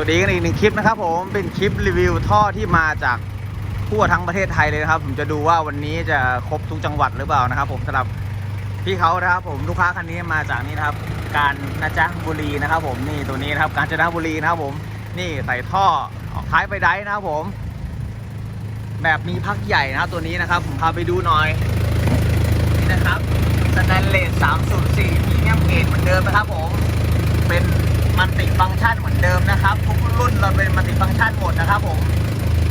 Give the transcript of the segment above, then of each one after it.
วัสดีกันอีกหนึ่งคลิปนะครับผมเป็นคลิปรีวิวท่อที่มาจากทั่วทั้งประเทศไทยเลยนะครับ ผมจะดูว่าวันนี้จะครบทุกจังหวัดหรือเปล่านะครับ ผมสำหรับพี่เขานะครับ ผมลูกค้าคันนี้มาจากนี่นะครับ การนาจบุรีนะครับ ผมนี่ตัวนี้นะครับ การจนบุรีนะครับ ผมนี่ใส่ท่อออกท้ายไปได้นะครับ ผม แบบมีพักใหญ่นะครับตัวนี้นะครับ ผมพาไปดูหน่อยนี่นะครับสแตนเลส304พรีเมียมเกรดเหมือนเดิมนะครับ ผมเป็นมัลติฟังก์ชันเหมือนเดิมนะครับ เราเป็นมัลติฟังก์ชันหมดนะครับผม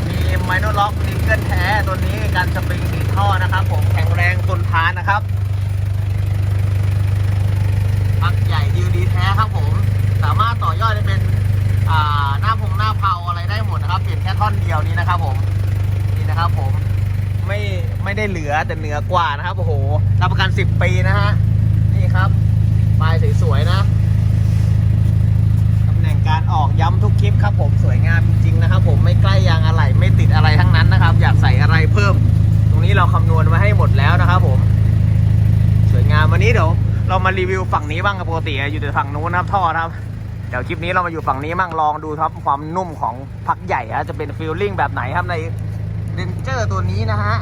มีไมโนล็อกนิกเกิลแท้ตัวนี้การสปริงสีท่อนะครับผมแข็งแรงทนทานนะครับพักใหญ่ดีดีแท้ครับผม สามารถต่อยอดได้เป็นหน้าพงหน้าเผาอะไรได้หมดนะครับ เปลี่ยนแค่ท่อนเดียวนี้นะครับผม นี่นะครับผม ไม่ไม่ได้เหลือแต่เหนือกว่านะครับ โอ้โห รับประกัน 10 ปีนะฮะ นี่ครับปลายส คำนวณไว้ให้หมดแล้วนะครับผม สวยงามวันนี้เดี๋ยวเรามารีวิวฝั่งนี้บ้างครับปกติอยู่แต่ฝั่งนู้นนะครับท่อนะครับเดี๋ยวคลิปนี้เรามาอยู่ฝั่งนี้บ้างลองดูครับความนุ่มของพักใหญ่ฮะจะเป็นฟิลลิ่งแบบไหนครับในเรนเจอร์ตัวนี้นะฮะ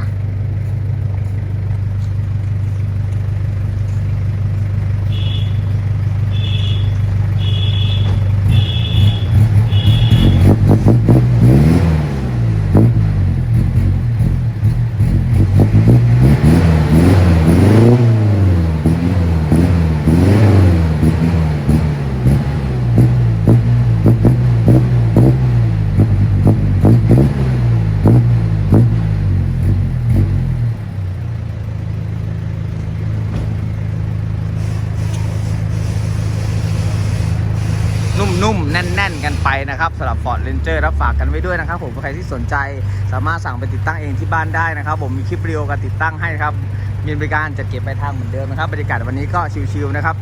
นุ่มๆ แน่น ๆ กันไปนะครับสำหรับ Ford Ranger รับฝากกันไว้ด้วยนะครับ ผมใครที่สนใจสามารถสั่งไปติดตั้งเองที่บ้านได้นะครับ ผมมีคลิปวิดีโอการติดตั้งให้ครับมีบริการจัดเก็บไปทางเหมือนเดิมนะครับบรรยากาศวันนี้ก็ชิลๆนะครับ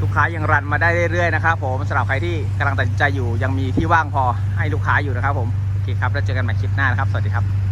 ลูกค้ายังรันมาได้เรื่อยๆนะครับผมสำหรับใครที่กำลังตัดสินใจอยู่ยังมีที่ว่างพอให้ลูกค้าอยู่นะครับผมโอเคครับแล้วเจอกันใหม่คลิปหน้านะครับสวัสดีครับ